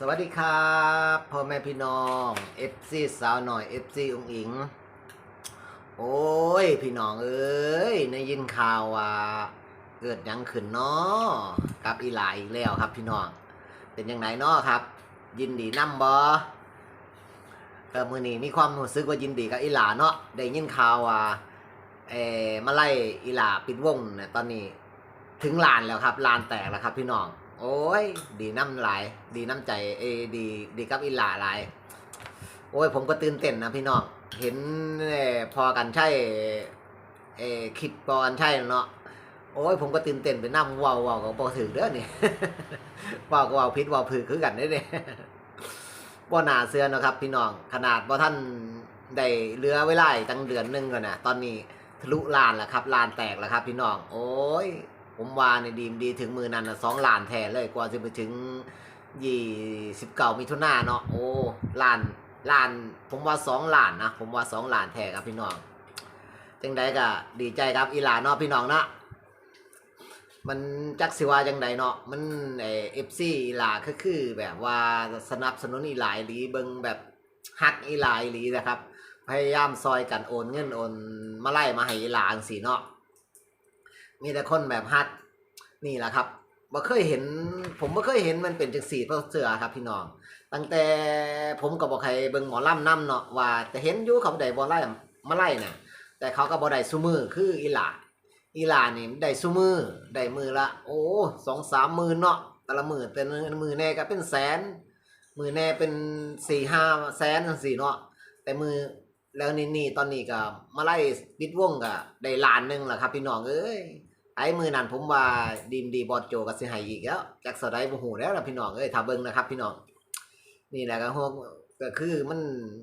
สวัสดีครับพ่อแม่พี่น้อง FC สาวหน่อย FC องอิง โอ้ย พี่น้องเอ้ยในยินข่าวว่าเกิดยังขึ้นเนาะกับอีหลาอีกแล้วครับพี่น้อง เป็นยังไงเนาะครับ ยินดีนำบอเออมือนี้มีความรู้สึกว่ายินดีกับอีหลาเนาะได้ยินข่าวว่าเออมาไล่อีหลาปิดวงเนี่ยตอนนี้ถึงลานแล้วครับลานแตกแล้วครับพี่น้อง โอ้ย ดีน้ำหลาย ดีน้ำใจเอดี ดีกับอีหลาหลาย โอ้ย ผมก็ตื่นเต้นนะพี่น้อง เห็นพอกันใช่เอคิดพอกันใช่เนาะ โอ้ย ผมก็ตื่นเต้นไปนั่งวาววาวกับพอถือเด้อนี่วาวก็วาวพิษวาวผือคือกันได้เนี่ยบ่หนาเสือนะครับ พี่น้อง ขนาดว่าท่านได้เหลือเวลาอีกตั้งเดือนหนึงแล้วนะตอนนี้ทะลุลานแล้วครับลานแตกแล้วครับ พี่น้อง โอ้ย ผมว่าในดีมดีถึงมือนั้นสองล้านแทนเลยกว่าจะไปถึงยี่สิบเก้ามิถุนาเนาะโอ้ล้านล้าน ผมว่าสองล้านนะผมว่าสองล้านแทนครับพี่น้องจังใดก็ดีใจครับอีหลานเนาะพี่น้องเนาะมันจักสิว่าจังใดเนาะมันเอฟซีอีหลาก็คือแบบว่าสนับสนุนอีหลายหลีเบิงแบบฮักอีหลายหลีนะครับ พยายามซอยกันโอนเงินโอนมาไล่มาให้อีหลาจังสีเนาะ มีแต่คนแบบฮัดนี่แหละครับบ่เคยเห็น ผมบ่เคยเห็นมันเป็นจังสีเพราะเสือครับพี่น้อง ตั้งแต่ผมกับบ่ใครเบิ่งหมอลำนํเนาะว่า แต่เห็นอยู่เขาได้บ่ไล่มาไล่น่ะ แต่เขาก็บ่ได้ซุมือคืออีหลาอีหลานี่ได้ซุมือได้มือละโอ้สองสามมื่นเนาะแต่ละมือแต่ละมือแน่ก็เป็นแสน มือแน่เป็นสี่ห้าแสนจังซี่เนาะแต่มือ แล้วนี่นี่ตอนนี้ก็มาไล่ปิดวงก็ได้ล้านหนึ่งล่ะครับ พี่น้องเอ้ยไอ้มือนั่นผมว่าดีมดีบอดโจก็สิให้อีกแล้วจากสไลด์บ่ฮู้แล้วล่ะพี่น้องเอ้ยถ้าเบิ่งนะครับ พี่น้อง นี่แหละก็ฮู้ก็คือมัน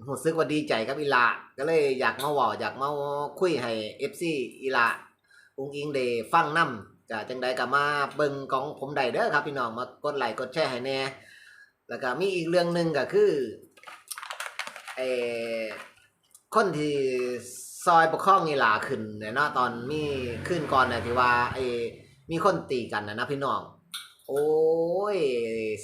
รู้สึกว่าดีใจกับอีลาก็เลยอยากมาว้าอยากมาคุยให้ FC อีลาอุ้งอิงได้ฟังนํก็จังใดก็มาเบิ่งของผมได้เด้อครับ พี่น้องมากดไลค์กดแชร์ให้แน่แล้วก็มีอีกเรื่องหนึ่งก็คือเออ คนที่ซอยปกครองอีหลาขึ้นเนี่ยเนาะตอนมีขึ้นก่อนน่ะที่ว่าไอ้มีคนตีกันนะนะพี่น้อง โอ้ย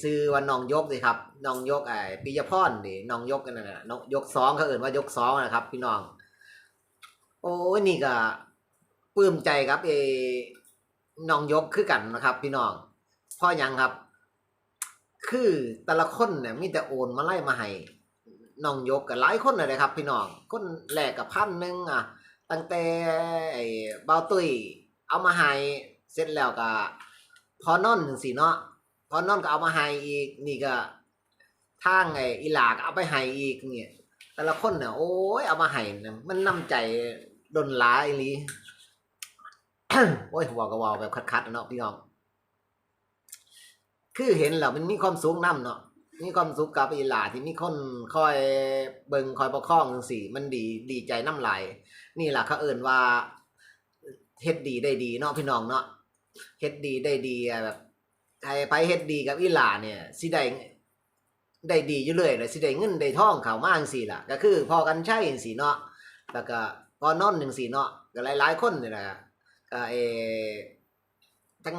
ซื้อว่าน้องยกสิครับน้องยกไอ้ปิยพรดิน้องยกกันน่ะน้องยกสองเขาเอ่นว่ายกสองนะครับ พี่น้อง โอ้ยนี่ก็ปลื้มใจครับเอน้องยกคือกันนะครับ พี่น้องพ่อยังครับ คือแต่ละคนเนี่ยมีแต่โอนมาไล่มาให้ น้องยกกับหลายคนเลยครับ พี่น้องคนแรกกับพันหนึ่งอะตั้งแต่ไอ้เบาตุยเอามาให้เสร็จแล้วก็พอนอนจังซี่เนาะพอนอนก็เอามาให้อีกนี่ก็ทางไอ้อีหลาก็เอาไปให้อีกเนี่ยแต่ละคนเนี่ยโอ้ยเอามาให้เนี่ยมันนำใจดนหลายอีลีโอ้ยเว่าก็เว่าแบบคัดๆเนาะพี่น้อง คือเห็นแล้วมันมีความสุขนํเนาะ มีความสุขกับอีหลาที่มีคนคอยเบิงคอยประคองจังซี่ มันดีดีใจน้ำลายนี่แหละเขาเอิ่นว่าเฮ็ดดีได้ดีเนาะพี่น้องเนาะเฮ็ดดีได้ดีอะแบบใครไปเฮ็ดดีกับอีหลาเนี่ยสิได้ได้ดีอยู่เลยเลยสิได้เงินได้ทองเข้ามาจังซี่ล่ะ ก็คือพอกันใช้จังซี่เนาะแล้วก็พอนอนจังซี่เนาะก็หลายๆคนนี่แหละก็เออทั้ง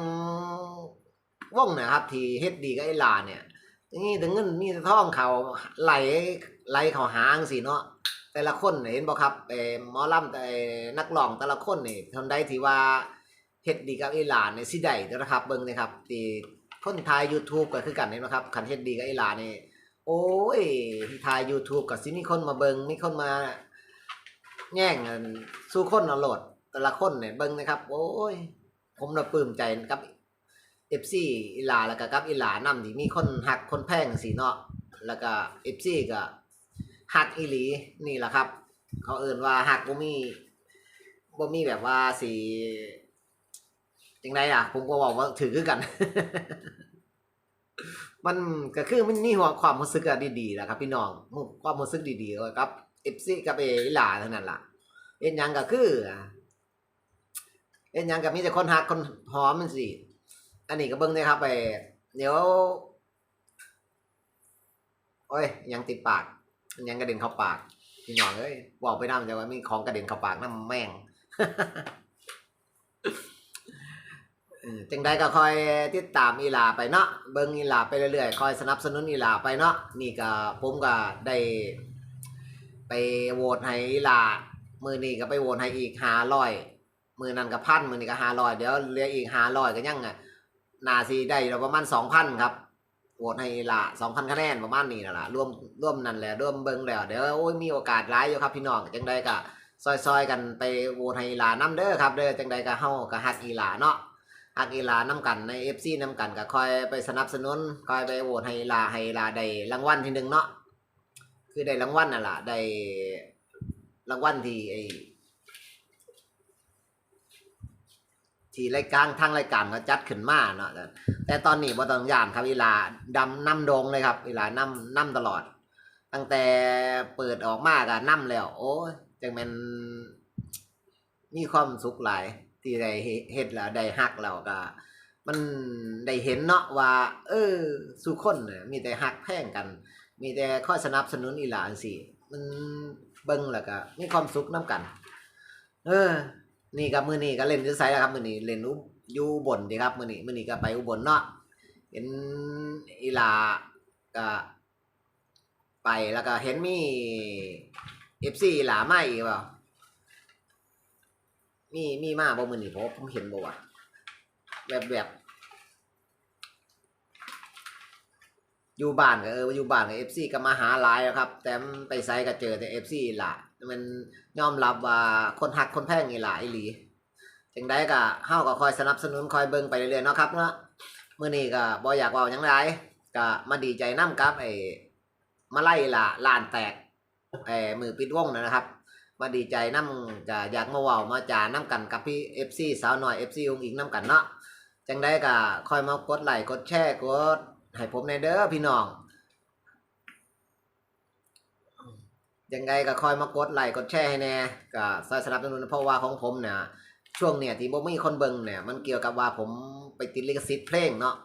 วงนะครับ ที่เฮ็ดดีกับอีหลาเนี่ย นี่แต่เงินมีแต่ทองเขาไหลไหลเขาหางสิเนาะแต่ละคนเห็นบ่ครับเออหมอลำแต่นักร้องแต่ละคนนี่ทำได้ที่ว่าเฮ็ดดีกับอีหลานเนี่ยสิได้นะครับเบิ่งนะครับที่คนถ่าย YouTube ก็คือกันเห็นบ่ครับคันเฮ็ดดีกับอีหลานนี่โอ้ยถ่าย YouTube ก็สิมีคนมาเบิ่งมีคนมาแย่งกันสู้คนเอาโหลดแต่ละคนเนี่ยเบิ่งนะครับ โอ้ย ผมน่ะปลื้มใจกับ เอฟซีอีหลาแล้วก็กับอีหลานำที่มีคนหักคนแพงสีเนาะแล้วก็เอฟซีก็หักอีหลีนี่แหละครับ เขาเอ่นว่าหักบ่มีบ่มีแบบว่าสีจังไดล่ะ ผมก็บอกว่าถือคือกัน มันก็คือมันมีหัวความรู้สึกอะดีๆแหละครับ พี่น้องความรู้สึกดีๆกับเอฟซีกับเออีหลาเท่านั้นล่ะเอ็นยังก็คือเอ็นยังก็มีแต่คนหักคนหอมมันสิ อันนี้ก็เบิ้งนะครับไปเดี๋ยว โอ้ย ยังติดปาก ยังกระเด็นเข้าปากพี่น้องเอ้ยบอกไปน้ำแต่ว่ามีของกระเด็นเข้าปากน้ำแม่งจังใดก็คอยติดตามอีหลาไปเนาะเบิ่งอีหลาไปเรื่อยๆคอยสนับสนุนอีหลาไปเนาะนี่ก็ผมก็ได้ ไปโหวตให้อีหลามือนี้ก็ไปโหวตให้อีก500มือนั้นก็พันมือนี้ก็500เดี๋ยวเหลืออีก500ก็ยังอะ นาสิได้อยู่ประมาณ2,000ครับโหวตให้อีหลา2,000คะแนนประมาณนี้นั่นล่ะร่วมร่วมนั่นแหละร่วมเบิงแล้ว เดี๋ยวโอ้ยมีโอกาสหลายอยู่ครับพี่น้องจังใดก็ซอยๆกันไปโหวตให้อีหลานํเด้อครับเด้อจังใดก็เฮาก็ฮักอีลาเนาะฮักอีลาน้ำกันใน FC น้ำกันก็คอยไปสนับสนุนคอยไปโหวตให้ลาให้ลาได้รางวัลที่หนึ่งเนาะคือได้รางวัลน่ะล่ะได้รางวัลที่ไอ ที่รายการทางรายการเขาจัดขึ้นมาเนาะแต่ตอนนี้บ่ต้องยานครับอีลาดำน้ำโดงเลยครับอีลาน้ำน้ำตลอด ตั้งแต่เปิดออกมาก็น้ำแล้ว โอ้ยจังแม่นมีความสุขหลายที่ได้เฮ็ดแล้วได้ฮักแล้วก็ มันได้เห็นเนาะว่า เออสุคนเนี่ยมีแต่ฮักแพ่งกัน มีแต่คอสนับสนุนอีหลานสิมันเบิ่งแล้วก็มีความสุขนํกัน เออ นี่กับมือนี้ก็เล่นยูไสแล้วครับมือนี้เล่นยูบนดีครับมือนี้มือนี้ก็ไปอุบลเนาะเห็นอีหลาก็ไปแล้วก็เห็นมี FC อีหลามาอีกเปล่ามีมีมาบ่มือนี้ผมผมเห็นบ่วะแบบแบบอยู่บ้านก็เอออยู่บ้านก็ FC ก็มาหาหลายอะครับ แต่มันไปไสก็เจอแต่ FC ล่ะ มันยอมรับว่าคนฮักคนแพงอีหล่ะอีหลีจังได้ก็เฮาก็คอยสนับสนุนคอยเบิ่งไปเรื่อยๆเนาะครับเนาะมื้อนี้ก็บ่อยากเว้าหยังหลายก็มาดีใจนํกับไอ้มาไล่ล่ะล้านแตกไอ้มือปิดวงนะครับ มาดีใจน้ำจะอยากมาเว้ามาจาน้ำกันกับพี่ FC สาวหน่อย FC องค์อิงน้ำกันเนาะจังได้ก็คอยมากดไลค์กดแชร์กดให้ผมในเด้อพี่น้อง ยังไงก็คอยมากดไลค์กดแชร์ให้แน่ก็ซอยสนับสนุนเพราะว่าของผมเนี่ยช่วงเนี่ยที่บ่มีคนเบิ่งเนี่ยมันเกี่ยวกับว่าผมไปติดลิขสิทธิ์เพลงเนาะ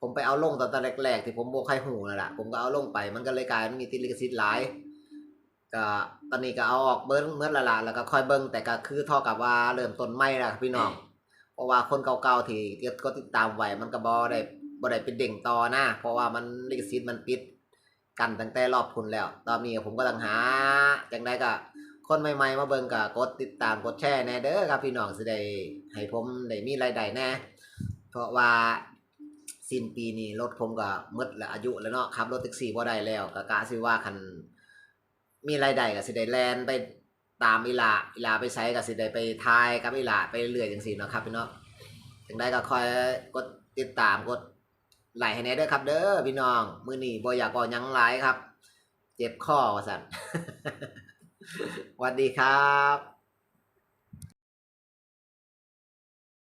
ผมไปเอาลงตอนตอนแรกๆที่ผมโบ่ใครหูนั่นแหละผมก็เอาลงไปมันก็เลยกลายเป็นมีติดลิขสิทธิ์หลายก็ตอนนี้ก็เอาออกเบิ้งเมื่อละละแล้วก็คอยเบิ้งแต่ก็คือเท่ากับว่าเริ่มต้นใหม่ล้วครับพี่น้องเพราะว่าคนเก่าๆที่ก็ติดตามไว้มันก็บ่ได้บ่ได้เป็นเด่งต่อนะเพราะว่ามันลิขสิทธิ์มันปิด กันตั้งแต่รอบพุ่นแล้ว ตอนนี้ผมก็ต้องหาจังไดก็คนใหม่ๆมาเบิ่งก็กดติดตามกดแชร์แน่เด้อครับพี่น้องสิได้ให้ผมได้มีรายได้แน่เพราะว่าสิ้นปีนี้รถผมก็หมดแล้วอายุแล้วเนาะขับรถแท็กซี่บ่ได้แล้วก็กะสิว่าคันมีรายได้ก็สิได้แลนไปตามอีหลาอีหลาไปใช้ก็สิได้ไปทายกับอีหลาไปเรื่อยจังซี่เนาะครับพี่น้องจังได้ก็คอยกดติดตามกด ไลให้แน่เด้อครับ เด้อพี่น้อง มื้อนี้บ่อยากบอกยังหลครับ เจ็บข้อสันสวัสดีครับ